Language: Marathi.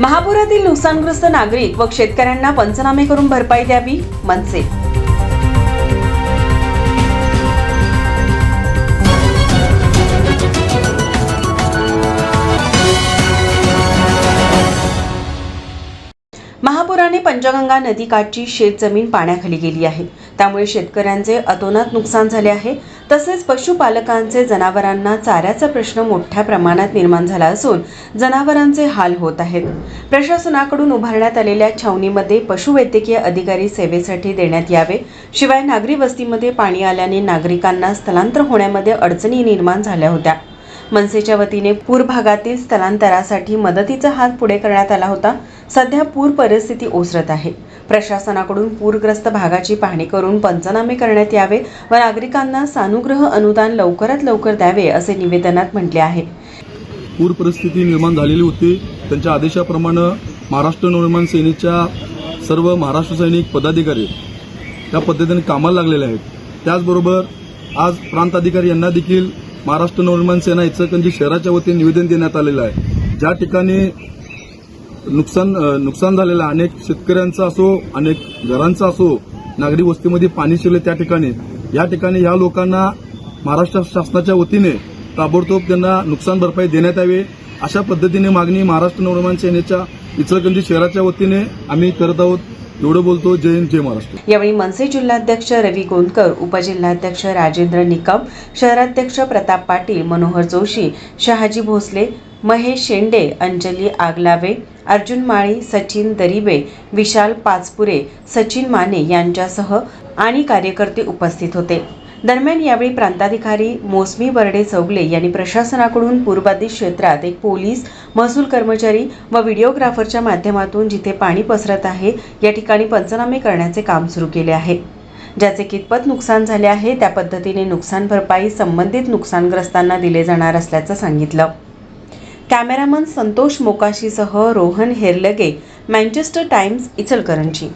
महापुरातील नुकसानग्रस्त नागरिक व शेतकऱ्यांना पंचनामे करून भरपाई द्यावी मनसे महापुराने पंचगंगा नदीकाठची शेतजमीन पाण्याखाली गेली आहे. त्यामुळे शेतकऱ्यांचे अतोनात नुकसान झाले आहे. तसेच पशुपालकांचे जनावरांना चाऱ्याचा प्रश्न मोठ्या प्रमाणात निर्माण झाला असून जनावरांचे हाल होत आहेत. प्रशासनाकडून उभारण्यात आलेल्या छावणीमध्ये पशुवैद्यकीय अधिकारी सेवेसाठी देण्यात यावे. शिवाय नागरी वस्तीमध्ये पाणी आल्याने नागरिकांना स्थलांतर होण्यामध्ये अडचणी निर्माण झाल्या होत्या. मनसेच्या वतीने पूर भागातील स्थलांतरासाठी मदतीचा हात पुढे करण्यात आला होता. सध्या पूर परिस्थिती ओसरत आहे. प्रशासनाकडून पूरग्रस्त भागाची पाहणी करून पंचनामे करण्यात यावे व नागरिकांना सानुग्रह अनुदान लवकरात लवकर द्यावे असे निवेदनात म्हटले आहे. पूर परिस्थिती निर्माण झालेली होती. त्यांच्या आदेशाप्रमाणे महाराष्ट्र नवनिर्माण सेनेच्या सर्व महाराष्ट्र सैनिक पदाधिकारी त्या पद्धतीने कामाला लागलेले आहेत. त्याचबरोबर आज प्रांत अधिकारी यांना देखील महाराष्ट्र नवनिर्माण सेना इचलकरंजी शहराच्या वतीने निवेदन देण्यात आलेलं आहे. ज्या ठिकाणी नुकसान नुकसान झालेलं अनेक शेतकऱ्यांचं असो अनेक घरांचं असो नागरी वस्तीमध्ये पाणी शिरले त्या ठिकाणी. या ठिकाणी या लोकांना महाराष्ट्र शासनाच्या वतीने ताबडतोब त्यांना नुकसान भरपाई देण्यात यावी. अशा पद्धतीने मागणी महाराष्ट्र नवनिर्माण सेनेच्या इचलकरंजी शहराच्या वतीने आम्ही करत आहोत. एवढं बोलतो जय हिंद जय महाराष्ट्र. यावेळी मनसे जिल्हाध्यक्ष रवी गोंदकर उपजिल्हाध्यक्ष राजेंद्र निकम शहराध्यक्ष प्रताप पाटील मनोहर जोशी शहाजी भोसले महेश शेंडे अंजली आगलावे अर्जुन माळी सचिन दरिबे विशाल पाचपुरे सचिन माने यांच्यासह आणि कार्यकर्ते उपस्थित होते. दरम्यान यावेळी प्रांताधिकारी मोसमी बर्डे चौगले यांनी प्रशासनाकडून पूरबाधित क्षेत्रात एक पोलीस महसूल कर्मचारी व व्हिडिओग्राफरच्या माध्यमातून जिथे पाणी पसरत आहे या ठिकाणी पंचनामे करण्याचे काम सुरू केले आहे. ज्याचे कितपत नुकसान झाले आहे त्या पद्धतीने नुकसान भरपाई संबंधित नुकसानग्रस्तांना दिले जाणार असल्याचं सांगितलं. कॅमेरामन संतोष मोकाशीसह रोहन हेरलगे मँचेस्टर टाइम्स इचलकरंजी.